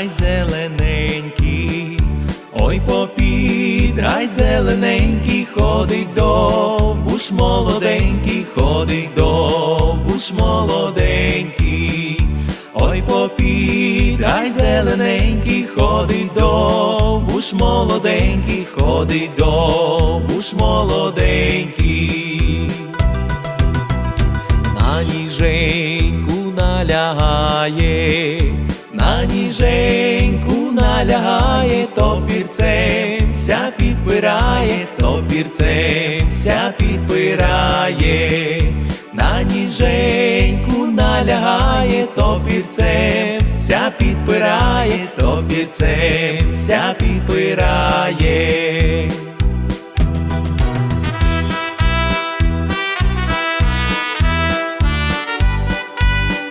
гай зелененький, ой попід, гай зелененький, ходить довбуш молоденький, ходить довбуш молоденький, ой попід, гай зелененький, ходить довбуш молоденький, ходить довбуш молоденький. На налягає, на ніженьку налягає, топірцем ся підпирає, топірцем ся підпирає, на ніженьку налягає, топірцем ся підпирає, топірцем ся підпирає.